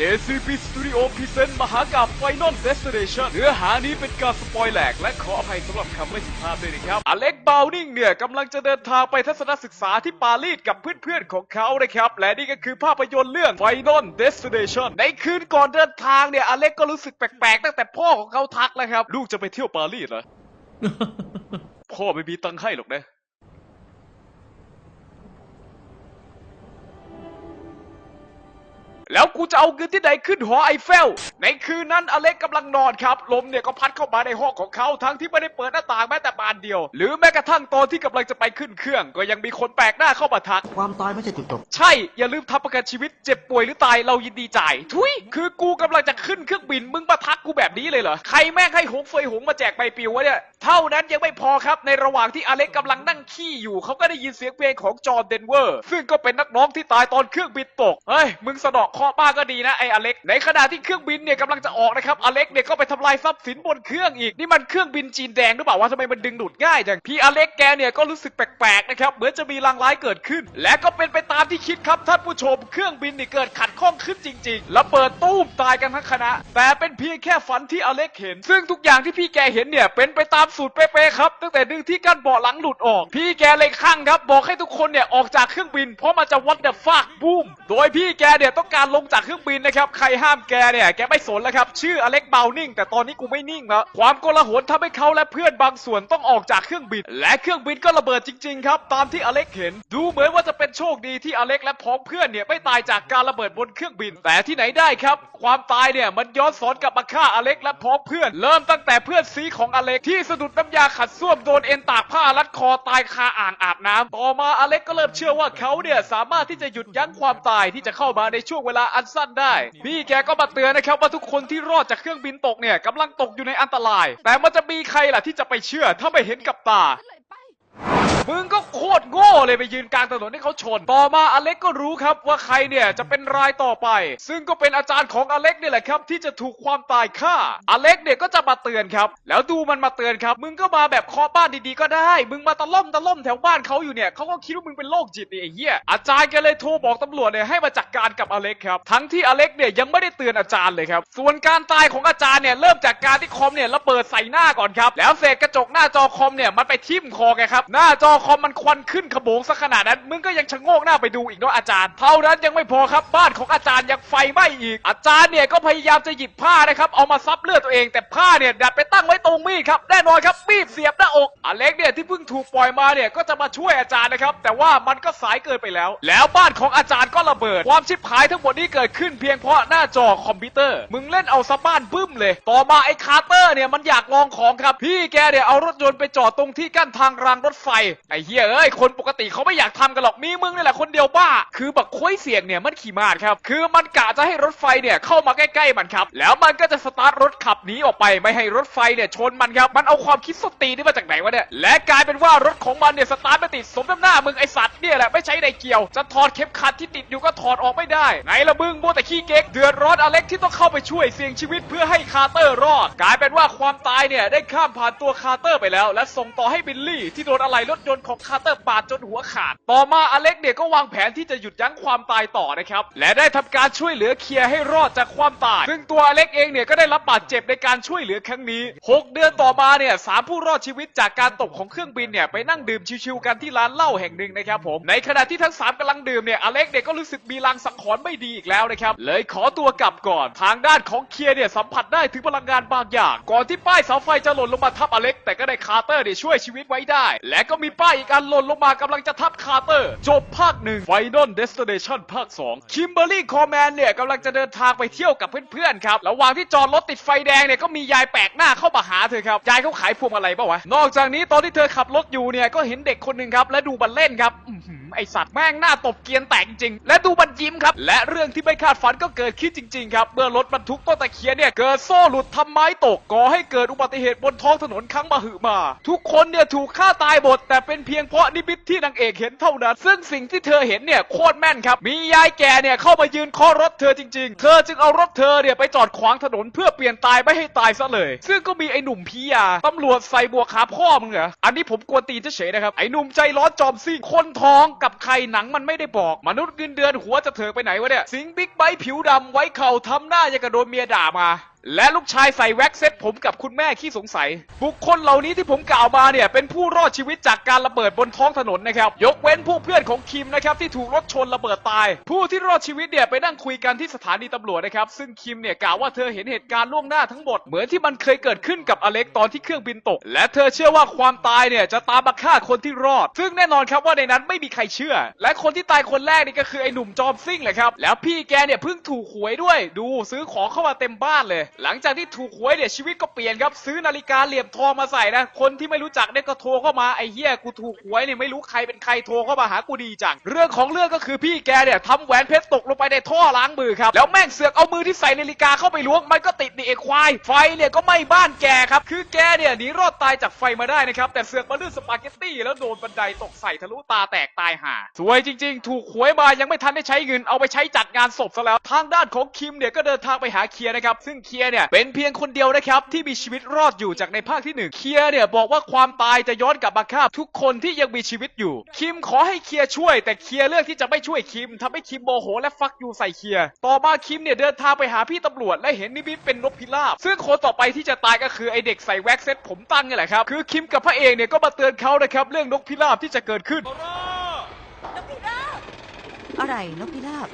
JCP Studio Present มหากาบ Final Destination เนื้อหานี้เป็นการสปอยแหลก และขออภัยสำหรับคำไม่สุภาพด้วยนะครับ อเล็กบาวนิงเนี่ยกำลังจะเดินทางไปทัศนศึกษาที่ปารีสกับเพื่อนๆของเขานะครับ และนี่ก็คือภาพยนตร์เรื่อง Final Destination ในคืนก่อนเดินทางเนี่ย อเล็กก็รู้สึกแปลกๆ ตั้งแต่พ่อของเขาทักแล้วครับ ลูกจะไปเที่ยวปารีสเหรอ พ่อไม่มีตังค์ให้หรอกนะ แล้วกูจะเอาเงินที่ไหนขึ้นหอไอเฟล ในคืนนั้นอเล็กกำลังนอนครับ ลมเนี่ยก็พัดเข้ามาในห้องของเขาทั้งที่ไม่ได้เปิดหน้าต่างแม้แต่บานเดียว หรือแม้กระทั่งตอนที่กำลังจะไปขึ้นเครื่อง ก็ยังมีคนแปลกหน้าเข้ามาทัก ความตายไม่ใช่จุดจบ ใช่ อย่าลืมทำประกันชีวิตเจ็บป่วยหรือตายเรายินดีจ่าย ทุย คือกูกำลังจะขึ้นเครื่องบินมึงมาทักกูแบบนี้เลยเหรอ ใครแม่งให้หงเฟยหงมาแจกใบปลิววะเนี่ย เท่านั้นยังไม่พอครับในระหว่างที่อเล็กกำลังนั่งขี้อยู่เขาก็ได้ยินเสียงเพลงของจอห์นเดนเวอร์ ซึ่งก็เป็นนักร้องที่ตายตอนเครื่องบินตก เฮ้ยมึงสะเดอกเคราะห์บ้างก็ดีนะไอ้อเล็ก ในขณะที่เครื่องบินเนี่ยกำลังจะออกนะครับอเล็กเนี่ยก็ไปทำลายทรัพย์สินบนเครื่องอีกนี่มันเครื่องบินจีนแดงหรือเปล่าวะทำไมมันดึงดูดง่ายจังพี่อเล็กแกเนี่ยก็รู้สึกแปลกๆนะครับเหมือนจะมีลางร้ายเกิดขึ้น และก็เป็นไปตามที่คิดครับท่านผู้ชม เครื่องบินนี่เกิดขัดข้องขึ้นจริง ๆ แล้วเปิดตู้มตายกันทั้งคณะ แต่เป็นเพียงแค่ฝันที่อเล็กเห็น ซึ่งทุกอย่างที่พี่แกเห็นเนี่ยเป็นไปตามสูตรเป๊ะๆครับตั้งแต่ดึงที่กั้นเบาะหลังหลุดออก พี่แกเลยข้างครับบอกให้ทุกคนเนี่ยออกจากเครื่องบิน เพราะมันจะวัดเดอะฟักบูมโดยพี่แกเนี่ยต้องการลงจากเครื่องบินนะครับใครห้ามแกเนี่ยแกไม่สนแล้วครับชื่ออเล็กเบานิ่งแต่ตอนนี้กูไม่นิ่งแล้วความโกลาหลทำให้เขาและเพื่อนบางส่วนต้องออกจากเครื่องบิน และเครื่องบินก็ระเบิดจริงๆครับตามที่อเล็กเห็น ดูเหมือนว่าจะเป็นโชคดีที่อเล็กและพ้องเพื่อนเนี่ยไม่ตายจากการระเบิดบนเครื่องบิน แต่ที่ไหนได้ครับ ความตายเนี่ยมันย้อนสอนกลับมาฆ่าอเล็กและพ้องเพื่อน เริ่มตั้งแต่เพื่อนซีของอเล็กที่สะดุดน้ำยาขัดส้วมโดนเอ็นตากผ้ารัดคอตายคาอ่างอาบน้ำต่อมาอเล็กก็เริ่มเชื่อว่าเขาเนี่ยสามารถที่จะหยุดยั้งความตายที่จะเข้ามาในช่วงเวลาอันสั้นได้ พี่แกก็มาเตือนนะครับว่าทุกคนที่รอดจากเครื่องบินตกเนี่ยกำลังตกอยู่ในอันตราย แต่มันจะมีใครล่ะที่จะไปเชื่อถ้าไม่เห็นกับตา มึงก็โคตรโง่เลยไปยืนกลางถนนให้เขาชน ต่อมาอเล็กก็รู้ครับว่าใครเนี่ยจะเป็นรายต่อไป ซึ่งก็เป็นอาจารย์ของอเล็กนี่แหละครับ ที่จะถูกความตายฆ่า อเล็กเนี่ยก็จะมาเตือนครับ แล้วดูมันมาเตือนครับ มึงก็มาแบบเคาะบ้านดีๆก็ได้ มึงมาตะล่อมตะล่อมแถวบ้านเขาอยู่เนี่ยเขาก็คิดว่ามึงเป็นโรคจิตนี่ไอ้เหี้ย อาจารย์แกเลยโทรบอกตำรวจเนี่ยให้มาจัดการกับอเล็กครับ ทั้งที่อเล็กเนี่ยยังไม่ได้เตือนอาจารย์เลยครับ ส่วนการตายของอาจารย์เนี่ยเริ่มจากการที่คอมเนี่ยระเบิดใส่หน้าก่อนครับ แล้วเศษกระจกหน้าจอคอมเนี่ยมันไปทิ่มคอแกครับหน้าจอคอมมันควันขึ้นขโมงซะขนาดนั้น มึงก็ยังชะโงกหน้าไปดูอีกเนาะอาจารย์ เท่านั้นยังไม่พอครับ บ้านของอาจารย์ยังไฟไหม้อีก อาจารย์เนี่ยก็พยายามจะหยิบผ้านะครับ เอามาซับเลือดตัวเอง แต่ผ้าเนี่ยดัดไปตั้งไว้ตรงมีดครับ แน่นอนครับมีดเสียบหน้าอก อเล็กเนี่ยที่เพิ่งถูกปล่อยมาเนี่ยก็จะมาช่วยอาจารย์นะครับ แต่ว่ามันก็สายเกินไปแล้ว แล้วบ้านของอาจารย์ก็ระเบิด ความชิบหายทั้งหมดนี้เกิดขึ้นเพียงเพราะหน้าจอคอมพิวเตอร์ มึงเล่นเอาซะบ้านบึ้มเลย ต่อมาไอ้คาร์เตอร์เนี่ยมันอยากลองของครับ พี่แกเนี่ยเอารถยนต์ไปจอดตรงที่กั้นทางรางรถไฟ ไอ้เฮียเอ้ย คนปกติเขาไม่อยากทำกันหรอก มีมึงนี่แหละคนเดียวบ้า คือบักคุ้ยเสียงเนี่ยมันขี่มาดครับ คือมันกะจะให้รถไฟเนี่ยเข้ามาใกล้ๆมันครับ แล้วมันก็จะสตาร์ทรถขับหนีออกไป ไม่ให้รถไฟเนี่ยชนมันครับ มันเอาความคิดสตีนี่มาจากไหนวะเนี่ย และกลายเป็นว่ารถของมันเนี่ยสตาร์ทไม่ติดสมน้ำหน้ามึงไอสัตว์เนี่ยแหละไม่ใช้ไดเกี่ยว จะถอดเข็มขัดที่ติดอยู่ก็ถอดออกไม่ได้ไหนละมึงโมัวแต่ขี้เก๊กเดือดร้อนอเล็กที่ต้องเข้าไปช่วยเสี่ยงชีวิตเพื่อให้คาร์เตอร์รอด กลายเป็นว่าความตายเนี่ยได้ข้ามผ่านตัวคาร์เตอร์ไปแล้ว และส่งต่อให้บิลลี่ที่โดนอะไหล่รถยนต์ของคาร์เตอร์ปาดจนหัวขาด ต่อมาอเล็กเนี่ยก็วางแผนที่จะหยุดยั้งความตายต่อนะครับ และได้ทำการช่วยเหลือเคลียร์ให้รอดจากความตาย ซึ่งตัวอเล็กเองเนี่ยก็ได้รับบาดเจ็บในการช่วยเหลือครั้งนี้ 6 เดือนต่อมาเนี่ยสามผู้รอดชีวิตจากการตกของเครื่องบินเนี่ยไปนั่งดื่มชิวๆกันที่ร้านเหล้าแห่งหนึ่งนะครับผม ในขณะที่ทั้งสามกำลังดื่มเนี่ยอเล็กเนี่ยก็รู้สึกมีลางสังหรณ์ไม่ดีอีกแล้วนะครับ เลยขอตัวกลับก่อน ทางด้านของเคลียร์เนี่ยสัมผัสได้ถึงพลังงานบางอย่าง ก่อนที่ป้ายเสาไฟจะหล่นลงมาทับอเล็ก แต่ก็ได้คาร์เตอร์เนี่ยช่วยชีวิตไว้ได้และก็มีป้ายอีกอันหล่นลงมากำลังจะทับคาร์เตอร์ จบภาคหนึ่ง Final Destination ภาค 2 คิมเบอร์รี่คอแมนเนี่ยกำลังจะเดินทางไปเที่ยวกับเพื่อนๆครับระหว่างที่จอดรถติดไฟแดงเนี่ยก็มียายแปลกหน้าเข้ามาหาเธอครับยายเขาขายพวงอะไรเปล่าวะนอกจากนี้ตอนที่เธอขับรถอยู่เนี่ยก็เห็นเด็กคนหนึ่งครับและดูบันเล่นครับไอสัตว์แม่งหน้าตบเกียนแตกจริง และดูบันยิ้มครับ และเรื่องที่ไม่คาดฝันก็เกิดขึ้นจริง ๆ ครับเมื่อรถบรรทุกต้นตะเคียนเนี่ยเกิดโซ่หลุดทำไม้ตกก่อให้เกิดอุบัติเหตุบนท้องถนนครั้งมหึมา ทุกคนเนี่ยถูกฆ่าตายหมดแต่เป็นเพียงเพราะนิมิตที่นางเอกเห็นเท่านั้น ซึ่งสิ่งที่เธอเห็นเนี่ยโคตรแม่นครับมียายแก่เนี่ยเข้ามายืนเคาะรถเธอจริง ๆ เธอจึงเอารถเธอเนี่ยไปจอดขวางถนนเพื่อเปลี่ยนตายไม่ให้ตายซะเลย ซึ่งก็มีไอ้หนุ่มพียาตำรวจใส่บวกขาพ่อมึงเหรออันนี้ผมกวนตีเฉยๆนะครับไอ้หนุ่มใจร้อนจอมซิ่งคนท้องกับใครหนังมันไม่ได้บอก มนุษย์เงินเดือนหัวจะเถิกไปไหนวะเนี่ย สิงบิ๊กไบค์ผิวดำไว้เข่าทำหน้าอย่างกับโดนเมียด่ามา และลูกชายใส่แว็กเซ็ตผมกับคุณแม่ขี้สงสัย บุคคลเหล่านี้ที่ผมกล่าวมาเนี่ย เป็นผู้รอดชีวิตจากการระเบิดบนท้องถนนนะครับ ยกเว้นผู้เพื่อนของคิมนะครับ ที่ถูกรถชนระเบิดตาย ผู้ที่รอดชีวิตเนี่ยไปนั่งคุยกันที่สถานีตำรวจนะครับ ซึ่งคิมเนี่ยกล่าวว่าเธอเห็นเหตุการณ์ล่วงหน้าทั้งหมด เหมือนที่มันเคยเกิดขึ้นกับอเล็กตอนที่เครื่องบินตก และเธอเชื่อว่าความตายเนี่ยจะตามมาฆ่าคนที่รอด ซึ่งแน่นอนครับว่าในนั้นไม่มีใครเชื่อ และคนที่ตายคนแรกนี่ก็คือไอ้หนุ่มจอมซิ่งแหละครับแล้วพี่แกเนี่ยเพิ่งถูกหวยด้วย ดูซื้อของเข้ามาเต็มบ้านเลยหลังจากที่ถูกหวยเนี่ยชีวิตก็เปลี่ยนครับ ซื้อนาฬิกาเหลี่ยมทองมาใส่นะ คนที่ไม่รู้จักเนี่ยก็โทรเข้ามาไอ้เหี้ยกูถูกหวยเนี่ยไม่รู้ใครเป็นใครโทรเข้ามาหากูดีจัง เรื่องของเรื่องก็คือพี่แกเนี่ยทำแหวนเพชรตกลงไปในท่อล้างมือครับ แล้วแม่งเสือกเอามือที่ใส่นาฬิกาเข้าไปล้วงมันก็ติดนี่ไอ้ควายไฟเนี่ยก็ไหม้บ้านแกครับคือแกเนี่ยหนีรอดตายจากไฟมาได้นะครับแต่เสือกมาลื่นสปาเกตตี้แล้วโดนบันไดตกใส่ทะลุตาแตกตายห่าสวยจริง ๆ ถูกหวยมายังไม่ทันได้ใช้เงินเอาไปใช้จัดงานศพซะแล้ว ทางด้านของคิมเนี่ยก็เดินทางไปหาเคียนะครับซึ่งเคียร์เนี่ยเป็นเพียงคนเดียวนะครับที่มีชีวิตรอดอยู่จากในภาคที่หนึ่งเคียร์เนี่ยบอกว่าความตายจะย้อนกลับมาฆ่าทุกคนที่ยังมีชีวิตอยู่ คิมขอให้เคียร์ช่วย แต่เคียร์เลือกที่จะไม่ช่วยคิมทำให้คิมโมโหและฟักอยู่ใส่เคียร์ต่อมาคิมเนี่ยเดินทางไปหาพี่ตำรวจและเห็นนิมิตเป็นนกพิราบซึ่งคนต่อไปที่จะตายก็คือไอเด็กใส่แว็กเซ็ตผมตั้งนี่แหละครับคือคิมกับพระเอกเนี่ยก็มาเตือนเขานะครับเรื่องนกพิราบที่จะเกิดขึ้นนกพิราบอะไรนกพิราบ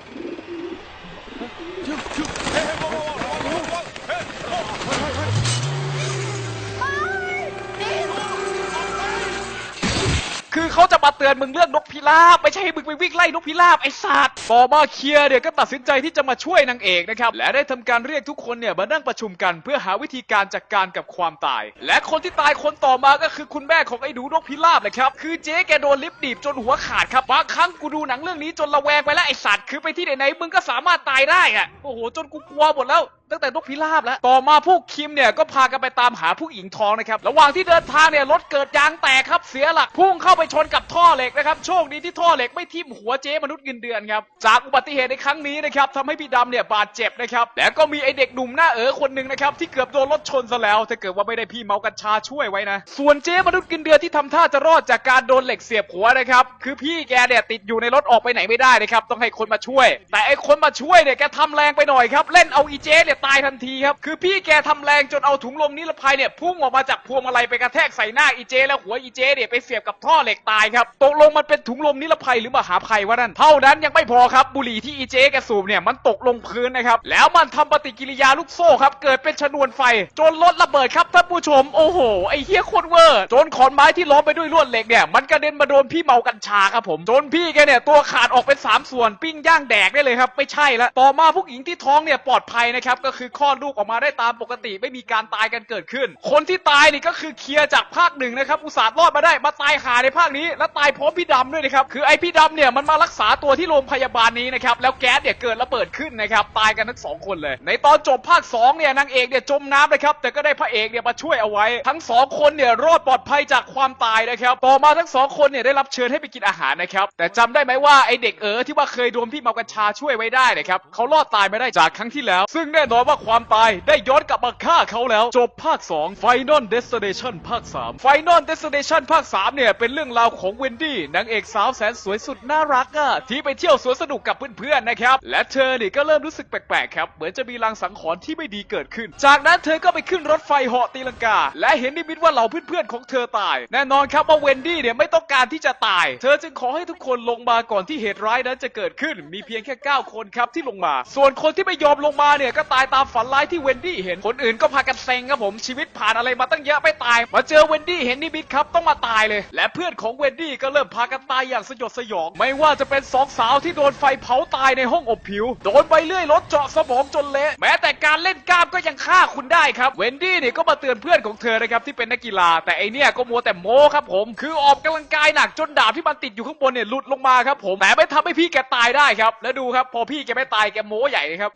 คือเขาจะมาเตือนมึงเรื่องนกพิราบ ไม่ใช่ให้มึงไปวิ่งไล่นกพิราบไอ้สัตว์ต่อมาเคียร์เนี่ยก็ตัดสินใจที่จะมาช่วยนางเอกนะครับ และได้ทำการเรียกทุกคนเนี่ยมานั่งประชุมกัน เพื่อหาวิธีการจัดการกับความตาย และคนที่ตายคนต่อมาก็คือคุณแม่ของไอ้หนูนกพิราบเลยครับ คือเจ๊แกโดนลิฟต์ดีบจนหัวขาดครับบางครั้งกูดูหนังเรื่องนี้จนระแวงไปแล้วไอ้สัตว์คือไปที่ไหนๆมึงก็สามารถตายได้อะโอ้โหจนกูกลัวหมดแล้ว ตั้งแต่นกพิราบแล้ว ต่อมาพวกคิมเนี่ยก็พากันไปตามหาผู้หญิงทองนะครับ ระหว่างที่เดินทางเนี่ยรถเกิดยางแตกครับ เสียหลักพุ่งเข้าไปชนกับท่อเหล็กนะครับ โชคดีที่ท่อเหล็กไม่ทิ่มหัวเจ๊มนุษย์เงินเดือนครับ จากอุบัติเหตุในครั้งนี้นะครับทำให้พี่ดำเนี่ยบาดเจ็บนะครับ แล้วก็มีไอเด็กหนุ่มหน้าเอ๋อคนหนึ่งนะครับที่เกือบโดนรถชนซะแล้ว ถ้าเกิดว่าไม่ได้พี่เมากัญชาช่วยไว้นะ ส่วนเจ๊มนุษย์เงินเดือนที่ทำท่าจะรอดจากการโดนเหล็กเสียบหัวนะครับ คือพี่แกเนี่ยติดอยู่ในรถออกไปไหนไม่ได้นะครับ ต้องให้คนมาช่วย แต่ไอคนมาช่วยเนี่ยแกทำแรงไปหน่อยครับ เล่นเอาอีเจ๊เนี่ยตายทันทีครับ คือพี่แกทำแรงจนเอาถุงลมนิรภัยเนี่ยพุ่งออกมาจากพวงมาลัยไปกระแทกใส่หน้าอีเจ แล้วหัวอีเจเนี่ยไปเสียบกับท่อเหล็กตายครับตกลงมันเป็นถุงลมนิรภัยหรือมหาภัยวะนั่นเท่านั้นยังไม่พอครับบุหรี่ที่อีเจแกสูบเนี่ยมันตกลงพื้นนะครับแล้วมันทำปฏิกิริยาลูกโซ่ครับเกิดเป็นชนวนไฟ จนรถระเบิดครับท่านผู้ชมโอ้โหไอ้เฮียโคตรเวอร์จนขอนไม้ที่ล้อมไปด้วยลวดเหล็กเนี่ยมันกระเด็นมาโดนพี่เมากัญชาครับผมจนพี่แกเนี่ยตัวขาดออกเป็นสามส่วนปิ้งย่างแดกได้เลยครับไม่ใช่ละต่อมาผู้หญิงที่ท้องเนี่ยปลอดภัยนะครับก็คือคลอดลูกออกมาได้ตามปกติ ไม่มีการตายกันเกิดขึ้น คนที่ตายนี่ก็คือเคลียร์จากภาคหนึ่งนะครับอุตส่าห์รอดมาได้มาตายหาในภาคนี้ และตายพร้อมพี่ดำด้วยนะครับคือไอพี่ดำเนี่ยมันมารักษาตัวที่โรงพยาบาลนี้นะครับแล้วแก๊สเนี่ยเกิดระเบิดขึ้นนะครับตายกันทั้งสองคนเลย ในตอนจบภาคสองเนี่ยนางเอกเนี่ยจมน้ำนะครับแต่ก็ได้พระเอกเนี่ยมาช่วยเอาไว้ ทั้งสองคนเนี่ยรอดปลอดภัยจากความตายนะครับต่อมาทั้งสองคนเนี่ยได้รับเชิญให้ไปกินอาหารนะครับแต่จำได้ไหมว่าไอเด็กเอ๋อที่ว่าเคยโดนพี่เมากัญชาช่วยไว้ได้นะครับเขารอดตายมาได้จากครั้งที่แล้ว ซึ่งแน่นอนว่าความตายได้ย้อนกลับมาฆ่าเขาแล้ว จบภาค 2 Final Destination ภาค 3 Final Destination ภาค 3 เนี่ย เป็นเรื่องราวของเวนดี้นางเอกสาวแสนสวยสุดน่ารักอะที่ไปเที่ยวสวนสนุกกับเพื่อนๆนะครับ และเธอเนี่ยก็เริ่มรู้สึกแปลกๆครับ เหมือนจะมีลางสังหรณ์ที่ไม่ดีเกิดขึ้น จากนั้นเธอก็ไปขึ้นรถไฟเหาะตีลังกา และเห็นนิมิตว่าเหล่าเพื่อนๆของเธอตาย แน่นอนครับว่าเวนดี้เนี่ยไม่ต้องการที่จะตาย เธอจึงขอให้ทุกคนลงมาก่อนที่เหตุร้ายนั้นจะเกิดขึ้น มีเพียงแค่ 9 คนครับที่ลงมา ส่วนคนที่ไม่ยอมลงมาเนี่ยก็ตายตามฝันร้ายที่เวนดี้เห็น คนอื่นก็พากันเซ็งครับผมชีวิตผ่านอะไรมาตั้งเยอะไม่ตาย มาเจอเวนดี้เห็นนิมิตครับต้องมาตายเลย และเพื่อนของเวนดี้ก็เริ่มพากันตายอย่างสยดสยอง ไม่ว่าจะเป็นสองสาวที่โดนไฟเผาตายในห้องอบผิว โดนใบเลื่อยรถเจาะสมองจนเละ แม้แต่การเล่นกล้ามก็ยังฆ่าคุณได้ครับ เวนดี้เนี่ยก็มาเตือนเพื่อนของเธอนะครับที่เป็นนักกีฬา แต่ไอเนี่ยก็มัวแต่โม้ครับผม คือออกกำลังกายหนักจนดาบที่มันติดอยู่ข้างบนเนี่ยหลุดลงมาครับผมแต่ไม่ทำให้พี่แกตายได้ครับ แล้วดูครับพอพี่แกไม่ตายแกโม้ใหญ่เลยครับ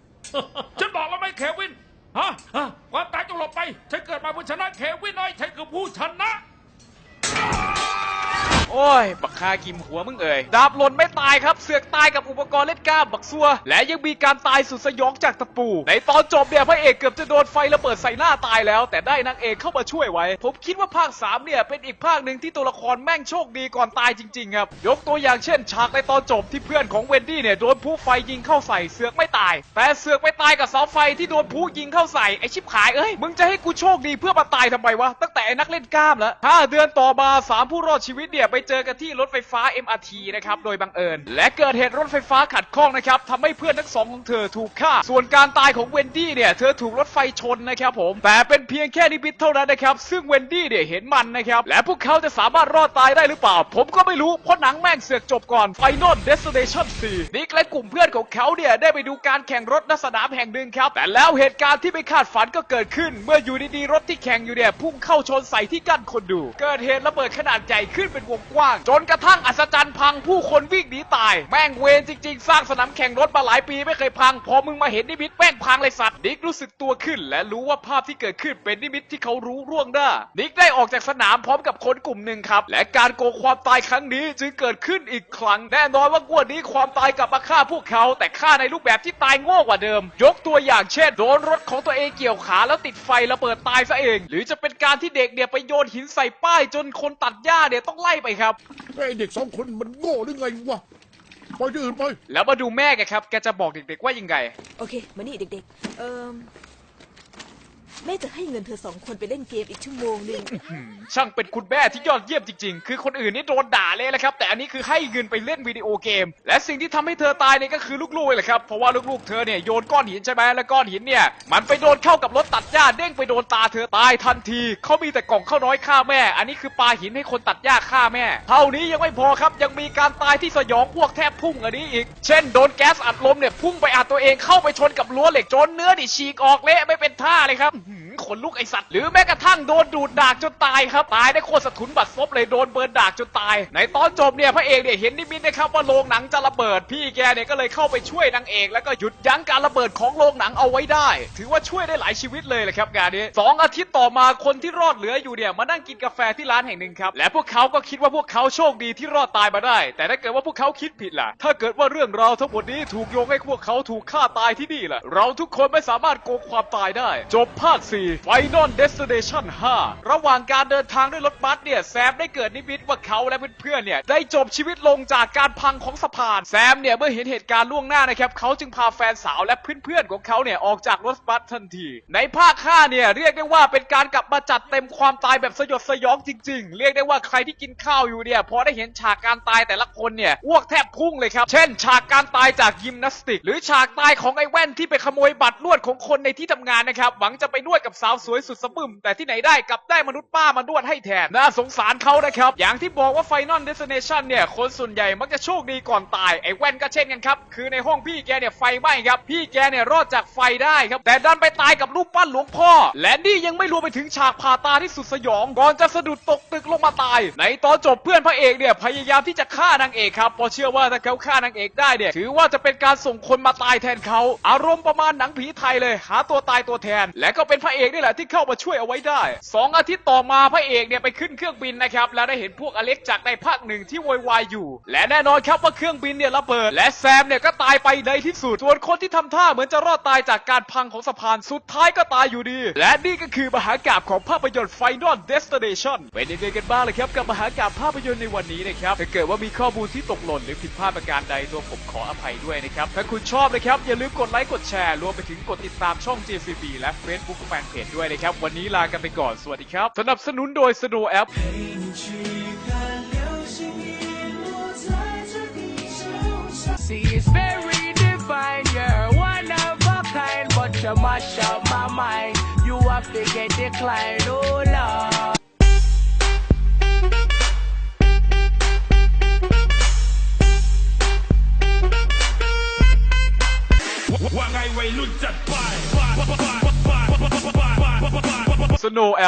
ฉันบอกแล้วไหมเควินฮะฮะความตายจงหลบไป ฉันเกิดมาเพื่อชนะเควินน้อยฉันคือผู้ชนะ โอ้ย บักคากิมหัวมึงเอ่ย ดาบหล่นไม่ตายครับ เสือกตายกับอุปกรณ์เล่นกล้ามบักซัว และยังมีการตายสุดสยองจากตะปู ในตอนจบเนี่ยพระเอกเกือบจะโดนไฟระเบิดใส่หน้าตายแล้ว แต่ได้นางเอกเข้ามาช่วยไว้ ผมคิดว่าภาค 3 เนี่ย เป็นอีกภาคหนึ่งที่ตัวละครแม่งโชคดีก่อนตายจริงๆครับยกตัวอย่างเช่นฉากในตอนจบที่เพื่อนของเวนดี้เนี่ยโดนผู้ไฟยิงเข้าใส่เสือกไม่ตาย แต่เสือกไปตายกับเสาไฟที่โดนผู้ยิงเข้าใส่ไอชิบขายเอ้ยมึงจะให้กูโชคดีเพื่อมาตายทำไมวะตั้งแต่นักเล่นกล้ามแล้วห้าเดือนต่อมาสามผู้รอดชีวิตเนี่ยไปไปเจอกันที่รถไฟฟ้า MRT นะครับโดยบังเอิญ และเกิดเหตุรถไฟฟ้าขัดข้องนะครับทำให้เพื่อนทั้งสองของเธอถูกฆ่า ส่วนการตายของเวนดี้เนี่ยเธอถูกรถไฟชนนะครับผม แต่เป็นเพียงแค่นิมิตเท่านั้นนะครับ ซึ่งเวนดี้เนี่ยเห็นมันนะครับ และพวกเขาจะสามารถรอดตายได้หรือเปล่า ผมก็ไม่รู้ เพราะหนังแม่งเสือกจบก่อน Final Destination 4นิกและกลุ่มเพื่อนของเขาเนี่ยได้ไปดูการแข่งรถณสนามแห่งหนึ่งครับ แต่แล้วเหตุการณ์ที่ไม่คาดฝันก็เกิดขึ้น เมื่ออยู่ดีๆรถที่แข่งอยู่เนี่ยพุ่งเข้าชนใส่ที่กั้นคนดู เกิดเหตุระเบิดขนาดใหญ่ขึ้นเป็นวงกว้าง จนกระทั่งอัศจรรย์พังผู้คนวิ่งหนีตาย แม่งเวรจริง ๆ สร้างสนามแข่งรถมาหลายปีไม่เคยพัง พอมึงมาเห็นนิมิตแม่งพังเลยสัตว์นิกรู้สึกตัวขึ้น และรู้ว่าภาพที่เกิดขึ้นเป็นนิมิตที่เขารู้ร่วงหน้านิกได้ออกจากสนามพร้อมกับคนกลุ่มหนึ่งครับ และการโกงความตายครั้งนี้จึงเกิดขึ้นอีกครั้งแน่นอนว่างวดนี้ความตายกลับมาฆ่าพวกเขา แต่ฆ่าในรูปแบบที่ตายโง่กว่าเดิม ยกตัวอย่างเช่นโดนรถของตัวเองเกี่ยวขาแล้วติดไฟระเบิดตายซะเอง หรือจะเป็นการที่เด็กเนี่ยไปโยนหินใส่ป้ายจนคนตัดหญ้าเนี่ยต้องไล่ไปครับ ไอ้เด็กสองคนมันโง่หรือไงวะปล่อยที่อื่นไป แล้วมาดูแม่แกครับ แกจะบอกเด็กๆว่ายังไง โอเค มานี่เด็กๆ เอิม แม่จะให้เงินเธอสองคนไปเล่นเกมอีกชั่วโมงหนึ่งช่างเป็นคุณแม่ที่ยอดเยี่ยมจริงๆ คือคนอื่นนี่โดนด่าเลยแหละครับ แต่อันนี้คือให้เงินไปเล่นวิดีโอเกม และสิ่งที่ทำให้เธอตายเนี่ยก็คือลูกๆเลยแหละครับ เพราะว่าลูกๆเธอเนี่ยโยนก้อนหินใช่ไหมแล้วก้อนหินเนี่ย มันไปโดนเข้ากับรถตัดหญ้าเด้งไปโดนตาเธอตายทันที เขามีแต่กล่องข้าวน้อยฆ่าแม่ อันนี้คือปาหินให้คนตัดหญ้าฆ่าแม่ เท่านี้ยังไม่พอครับ ยังมีการตายที่สยองพวกแทบพุ่งอันนี้อีก เช่นโดนแก๊สอัดลมเนี่ยพุ่งไปอัดตัวเองเข้าไปชนกับรั้วเหล็กจนเนื้อดิฉีกออกเละไม่เป็นท่าเลยครับ ขนลุกไอสัตว์ หรือแม้กระทั่งโดนดูดดากจนตายครับ ตายได้โคตรสะทุนบัดซบเลยโดนเบิร์นดากจนตาย ในตอนจบเนี่ยพระเอกเนี่ยเห็นนิมิตนะครับว่าโรงหนังจะระเบิด พี่แกเนี่ยก็เลยเข้าไปช่วยนางเอก แล้วก็หยุดยั้งการระเบิดของโรงหนังเอาไว้ได้ ถือว่าช่วยได้หลายชีวิตเลยแหละครับงานนี้สองอาทิตย์ต่อมาคนที่รอดเหลืออยู่เนี่ยมานั่งกินกาแฟที่ร้านแห่งหนึ่งครับ และพวกเขาก็คิดว่าพวกเขาโชคดีที่รอดตายมาได้ แต่ถ้าเกิดว่าพวกเขาคิดผิดล่ะ ถ้าเกิดว่าเรื่องราวทั้งหมดนี้ถูกโยงให้พวกเขาถูกฆ่าตายที่นี่ล่ะ เราทุกคนไม่สามารถโกงความตายได้ จบภาค4 Final Destination 5 ระหว่างการเดินทางด้วยรถบัสเนี่ยแซมได้เกิดนิมิตว่าเขาและเพื่อนๆเนี่ยได้จบชีวิตลงจากการพังของสะพานแซมเนี่ยเมื่อเห็นเหตุการณ์ล่วงหน้านะครับเขาจึงพาแฟนสาวและเพื่อนๆของเขาเนี่ยออกจากรถบัสทันที ในภาค5เนี่ยเรียกได้ว่าเป็นการกลับมาจัดเต็มความตายแบบสยดสยองจริง ๆ เรียกได้ว่าใครที่กินข้าวอยู่เนี่ยพอได้เห็นฉากการตายแต่ละคนเนี่ยอ้วกแทบพุ่งเลยครับเช่น ฉากการตายจากยิมนาสติก หรือฉากตายของไอ้แว่นที่ไปขโมยบัตรนวดของคนในที่ทำงานนะครับหวังจะไปนวดกับสาวสวยสุดสะบึมแต่ที่ไหนได้กลับได้มนุษย์ป้ามานวดให้แทนน่าสงสารเขานะครับ อย่างที่บอกว่า Final Destination เนี่ย คนส่วนใหญ่มักจะโชคดีก่อนตาย ไอ้แว่นก็เช่นกันครับ คือในห้องพี่แกเนี่ยไฟไหม้ครับ พี่แกเนี่ยรอดจากไฟได้ครับ แต่ดันไปตายกับรูปปั้นหลวงพ่อ และนี่ยังไม่รวมไปถึงฉากผ่าตาที่สุดสยอง ก่อนจะสะดุดตกตึกลงมาตาย ในตอนจบเพื่อนพระเอกเนี่ยพยายามที่จะฆ่านางเอกครับเพราะเชื่อว่าถ้าเขาฆ่านางเอกได้เนี่ยถือว่าจะเป็นการส่งคนมาตายแทนเขา อารมณ์ประมาณหนังผีไทยเลย หาตัวตายตัวแทน และก็เป็นพระเอกนี่แหละที่เข้ามาช่วยเอาไว้ได้สองอาทิตย์ต่อมาพระเอกเนี่ยไปขึ้นเครื่องบินนะครับแล้วได้เห็นพวกอเล็กจากในภาคหนึ่งที่โวยวายอยู่ และแน่นอนครับว่าเครื่องบินเนี่ยระเบิด และแซมเนี่ยก็ตายไปในที่สุดส่วนคนที่ทำท่าเหมือนจะรอดตายจากการพังของสะพานสุดท้ายก็ตายอยู่ดี และนี่ก็คือมหากาบของภาพยนตร์ Final Destination เป็นยังไงกันบ้างเลยครับกับมหากาบภาพยนตร์ในวันนี้นะครับถ้าเกิดว่ามีข้อมูลที่ตกหล่นหรือผิดพลาดประการใดตัวผมขออภัยด้วยนะครับถ้าคุณชอบนะครับอย่าลืมกดไลค์กดแชร์รวมไปถึงกดติดตามช่อง JCB และ Facebook จด้วยนะครับ วันนี้ลากันไปก่อน สวัสดีครับ สนับสนุนโดย Snow App ว่าไงวัยรุ่นจัดไป Snow App